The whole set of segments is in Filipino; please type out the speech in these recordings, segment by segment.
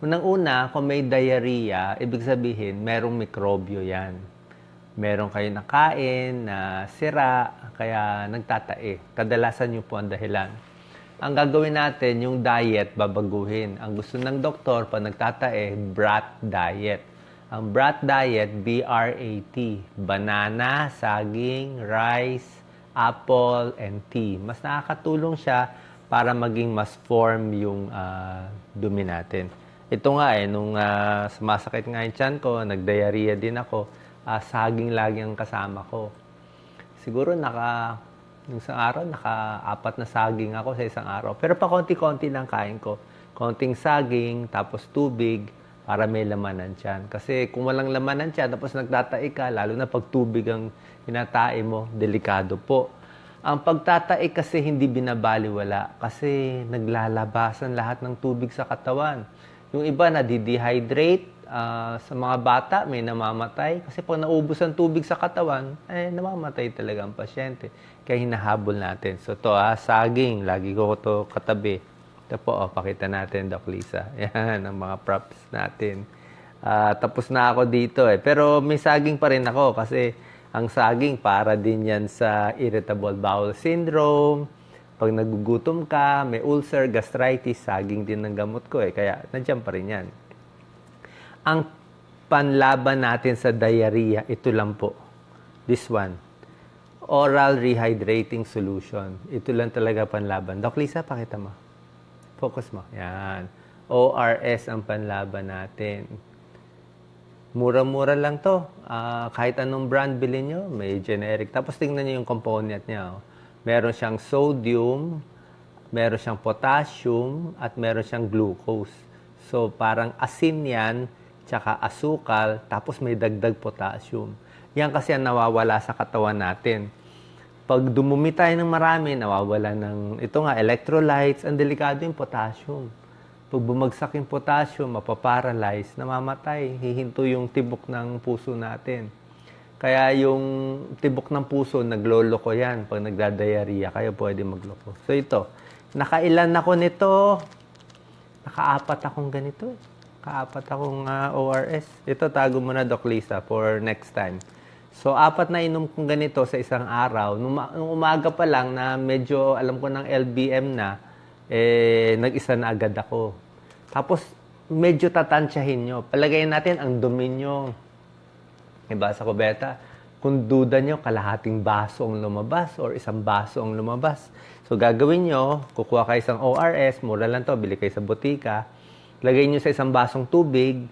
Unang-una, kung may diarrhea, ibig sabihin, merong mikrobyo yan. Meron kayo nakain na sira, kaya nagtatae. Kadalasan yun po ang dahilan. Ang gagawin natin, yung diet, babaguhin. Ang gusto ng doktor, pag nagtatae, brat diet. Ang brat diet, B-R-A-T. Banana, saging, rice, apple, and tea. Mas nakakatulong siya para maging mas form yung ah, dumi natin. Ito nga eh, nung ah, sumasakit nga yung tiyan ko, nag-diarrhea din ako, ah, saging lagi ang kasama ko. Siguro naka, yung isang araw, naka-apat na saging ako sa isang araw. Pero pa konti-konti lang kain ko. Konting saging, tapos tubig, para may lamanan tiyan. Kasi kung walang lamanan tiyan, tapos nagtatae ka, lalo na pag tubig ang hinatae mo, delikado po. Ang pagtatae kasi hindi binabaliwala kasi naglalabasan lahat ng tubig sa katawan. Yung iba na dehydrate sa mga bata may namamatay kasi pag naubos ang tubig sa katawan, eh namamatay talaga ang pasyente. Kaya hinahabol natin. So to ah, saging, lagi ko to katabi. Ito po, oh, pakita natin, Doc Lisa. Yan, ang mga props natin. Ah, tapos na ako dito eh. Pero may saging pa rin ako kasi ang saging para din yan sa irritable bowel syndrome. Pag nagugutom ka, may ulcer, gastritis, saging din ng gamot ko eh. Kaya nandiyan pa rin yan. Ang panlaban natin sa diarrhea, ito lang po. This one. Oral rehydrating solution. Ito lang talaga panlaban. Doc Lisa, pakita mo. Focus mo. Yan. ORS ang panlaban natin. Mura-mura lang to. Ah, kahit anong brand bilhin nyo, may generic. Tapos tingnan nyo yung component niya. oh. Meron siyang sodium, meron siyang potassium, at meron siyang glucose. So, parang asin yan, tsaka asukal, tapos may dagdag potassium. Yan kasi ang nawawala sa katawan natin. Pag dumumi tayo ng marami, nawawala ng, ito nga, electrolytes, ang delikado yung potassium. Pag bumagsak yung potassium, mapaparalyze, namamatay, hihinto yung tibok ng puso natin. Kaya yung tibok ng puso, nagloloko yan pag nagdadiarrhea, kaya pwede magloko. So ito, nakailan ako nito, nakaapat akong ganito. Kaapat akong ah, ORS. Ito, tago mo na, Doc Lisa, for next time. So, apat na inom kong ganito sa isang araw. Nung, nung umaga pa lang na medyo alam ko ng LBM na, eh, nag-isa na agad ako. Tapos, medyo tatansyahin nyo. Palagayin natin ang dumi nyo. Iba sa kubeta. Kung duda nyo, kalahating baso ang lumabas or isang baso ang lumabas. So, gagawin nyo, kukuha kayo isang ORS, mura lang to, bili kayo sa butika. Lagay nyo sa isang basong tubig,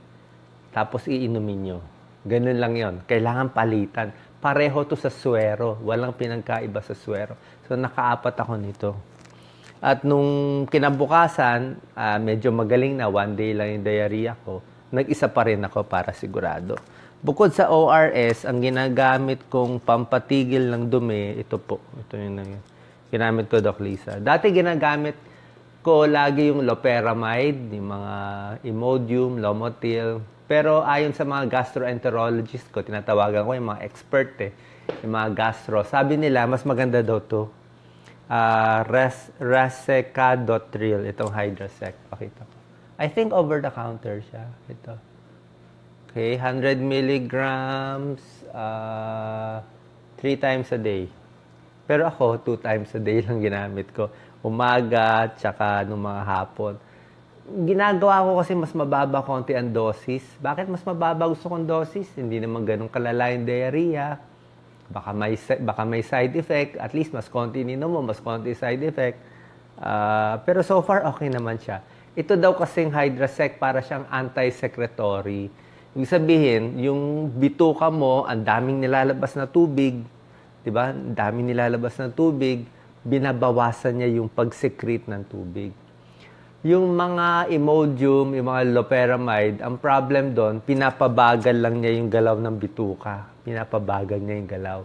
tapos iinumin nyo. Ganun lang yon. Kailangan palitan. Pareho to sa swero. Walang pinagkaiba sa swero. So, nakaapat ako nito. At nung kinabukasan, ah, medyo magaling na, one day lang yung diarrhea ko, nag-isa pa rin ako para sigurado. Bukod sa ORS, ang ginagamit kong pampatigil ng dumi, ito po. Ito yung ginamit ko, Doc Lisa. Dati ginagamit ko lagi yung loperamide, yung mga Imodium, Lomotil. Pero ayon sa mga gastroenterologist ko, tinatawagan ko yung mga expert eh, yung mga gastro. Sabi nila, mas maganda daw to. Uh, res, itong Hydrasec. Pakita ko. I think over the counter siya. Ito. Okay, 100 milligrams, uh, three times a day. Pero ako, two times a day lang ginamit ko. Umaga, tsaka nung mga hapon. Ginagawa ko kasi mas mababa konti ang dosis. Bakit mas mababa gusto kong dosis? Hindi naman ganun kalala yung diarrhea. Baka may, baka may side effect. At least mas konti ninom mo, mas konti side effect. Ah, pero so far, okay naman siya. Ito daw kasing Hydrasec para siyang anti-secretory. Ibig sabihin, yung bituka mo, ang daming nilalabas na tubig, di ba? Ang daming nilalabas na tubig, binabawasan niya yung pag-secrete ng tubig. Yung mga Imodium, yung mga loperamide, ang problem doon, pinapabagal lang niya yung galaw ng bituka. Pinapabagal niya yung galaw.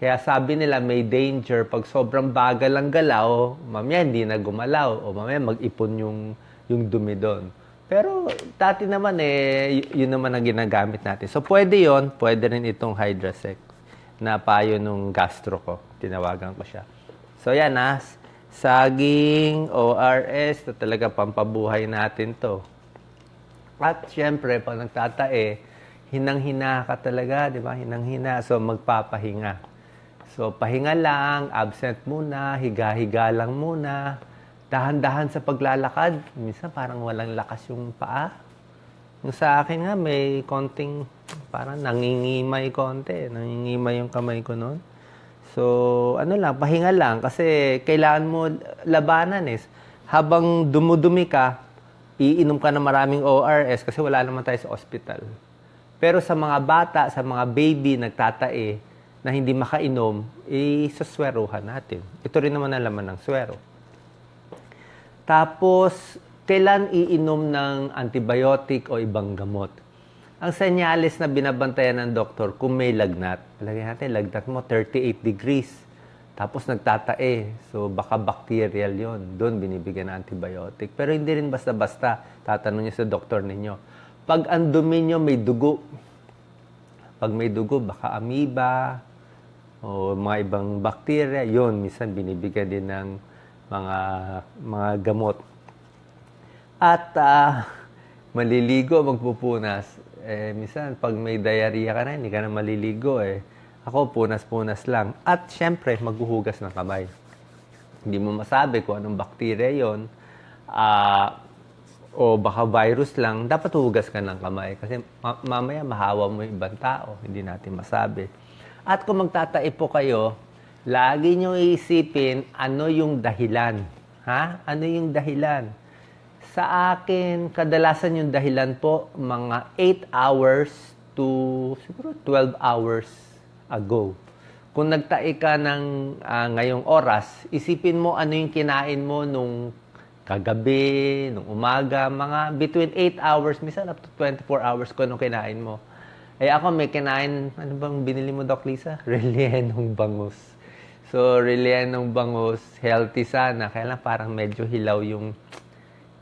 Kaya sabi nila may danger pag sobrang bagal ang galaw, mamaya hindi na gumalaw o mamaya mag-ipon yung, yung dumi doon. Pero dati naman eh, yun naman ang ginagamit natin. So pwede yon pwede rin itong Hydrasec na payo nung gastro ko. Tinawagan ko siya. So yan ah, saging, ORS, na talaga pampabuhay natin to. At syempre, pag nagtatae, hinang-hina ka talaga, di ba? Hinang-hina. So, magpapahinga. So, pahinga lang, absent muna, higa-higa lang muna. Dahan-dahan sa paglalakad. Minsan parang walang lakas yung paa. Yung sa akin nga, may konting, parang nangingimay konti. Nangingimay yung kamay ko noon. So, ano lang, pahinga lang. Kasi kailangan mo labanan eh. Habang dumudumi ka, iinom ka ng maraming ORS kasi wala naman tayo sa ospital. Pero sa mga bata, sa mga baby nagtatae na hindi makainom, isasweruhan natin. Ito rin naman ang laman ng swero. Tapos, kailan iinom ng antibiotic o ibang gamot? Ang senyales na binabantayan ng doktor kung may lagnat, palagay natin, lagnat mo 38 degrees. Tapos nagtatae. So baka bacterial yon Doon binibigyan ng antibiotic. Pero hindi rin basta-basta. Tatanong niyo sa doktor ninyo. Pag ang dumi niyo may dugo, pag may dugo, baka amoeba o mga ibang bacteria, yon minsan binibigyan din ng mga mga gamot. At ah, maliligo, magpupunas. Eh, minsan, pag may diarrhea ka na, hindi ka na maliligo eh. Ako, punas-punas lang. At syempre, maghuhugas ng kamay. Hindi mo masabi kung anong bacteria yon ah, o baka virus lang, dapat hugas ka ng kamay. Kasi ma- mamaya mahawa mo yung ibang tao. Hindi natin masabi. At kung magtatae po kayo, lagi nyo iisipin ano yung dahilan. Ha? Ano yung dahilan? Sa akin, kadalasan yung dahilan po, mga 8 hours to siguro 12 hours ago. Kung nagtae ka ng ah, ngayong oras, isipin mo ano yung kinain mo nung kagabi, nung umaga, mga between 8 hours, minsan up to 24 hours ko nung kinain mo. Eh ako may kinain, ano bang binili mo, Doc Lisa? Rellenong bangus. So, rellenong bangus, healthy sana. Kaya lang parang medyo hilaw yung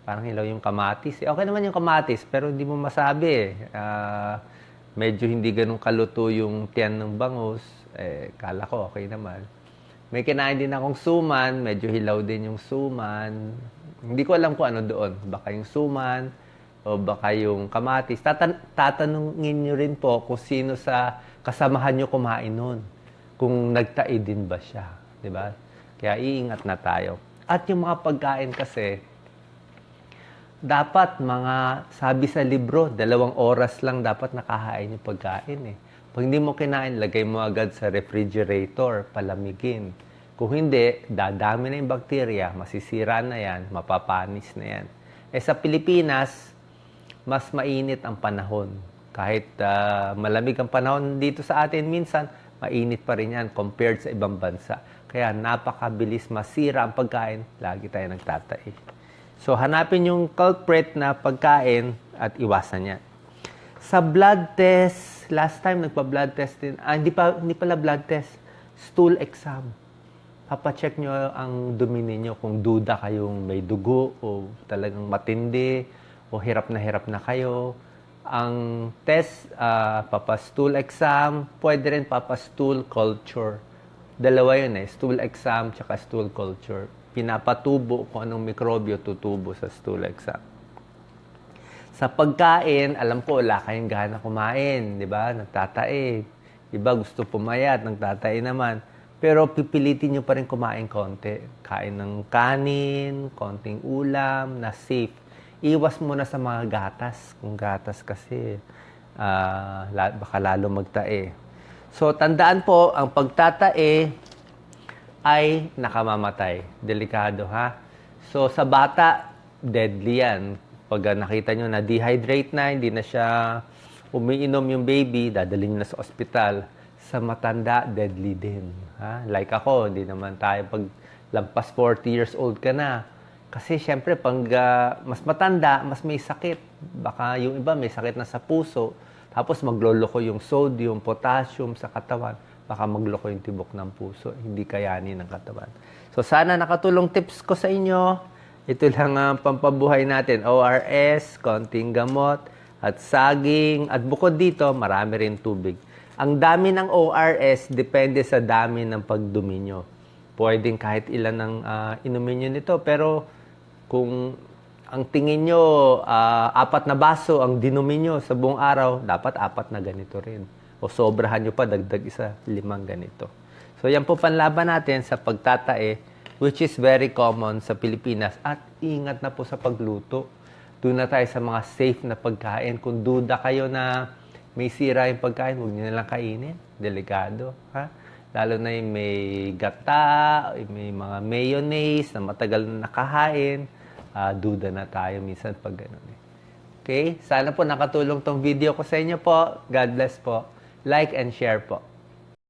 parang hilaw yung kamatis. Eh, okay naman yung kamatis, pero hindi mo masabi eh. Ah, medyo hindi ganun kaluto yung tiyan ng bangus. Eh, kala ko okay naman. May kinain din akong suman, medyo hilaw din yung suman. Hindi ko alam kung ano doon. Baka yung suman o baka yung kamatis. Tatan- tatanungin nyo rin po kung sino sa kasamahan nyo kumain nun. Kung nagtae din ba siya. Di ba? Kaya iingat na tayo. At yung mga pagkain kasi, dapat mga, sabi sa libro, dalawang oras lang dapat nakahain yung pagkain eh. Pag hindi mo kinain, lagay mo agad sa refrigerator, palamigin. Kung hindi, dadami na yung bakterya, masisira na yan, mapapanis na yan. Eh sa Pilipinas, mas mainit ang panahon. Kahit ah, malamig ang panahon dito sa atin minsan, mainit pa rin yan compared sa ibang bansa. Kaya napakabilis masira ang pagkain, lagi tayo nagtatae. So, hanapin yung culprit na pagkain at iwasan yan. Sa blood test, last time nagpa-blood test din, ah, hindi, pa, hindi pala blood test, stool exam. Papacheck nyo ang dumi ninyo kung duda kayong may dugo o talagang matindi o hirap na hirap na kayo. Ang test, ah, papa-stool exam, pwede rin papa-stool culture. Dalawa yun eh, stool exam tsaka stool culture. Pinapatubo kung anong mikrobyo tutubo sa stool exam. Sa pagkain, alam ko, wala kayong gana kumain, di ba? Nagtatae. Iba gusto pumayat, nagtatae naman. Pero pipilitin nyo pa rin kumain konti. Kain ng kanin, konting ulam, na safe. Iwas muna sa mga gatas. Kung gatas kasi, la- baka lalo magtae. So, tandaan po, ang pagtatae ay nakamamatay. Delikado, ha? So, sa bata, deadly yan. Pag nakita nyo na dehydrate na, hindi na siya umiinom yung baby, dadalhin na sa ospital. Sa matanda, deadly din. Ha? Like ako, hindi naman tayo pag lampas 40 years old ka na. Kasi syempre, pag ah, mas matanda, mas may sakit. Baka yung iba may sakit na sa puso. Tapos magloloko yung sodium, potassium sa katawan. Baka magloko yung tibok ng puso. Hindi kayanin ng katawan. So sana nakatulong tips ko sa inyo. Ito lang ang pampabuhay natin. ORS, konting gamot, at saging. At bukod dito, marami rin tubig. Ang dami ng ORS depende sa dami ng pagdumi nyo. Pwedeng kahit ilan ang ah, inumin nyo nito. Pero kung ang tingin nyo, ah, apat na baso ang dinumi nyo sa buong araw, dapat apat na ganito rin. O sobrahan nyo pa, dagdag isa, limang ganito. So yan po panlaban natin sa pagtatae, which is very common sa Pilipinas. At ingat na po sa pagluto. Doon na tayo sa mga safe na pagkain. Kung duda kayo na may sira yung pagkain, huwag nyo nalang kainin. Delikado. Ha? Lalo na yung may gata, may mga mayonnaise na matagal na nakahain. Ah, duda na tayo minsan pag ganun. eh. Okay? Sana po nakatulong tong video ko sa inyo po. God bless po. Like and share po.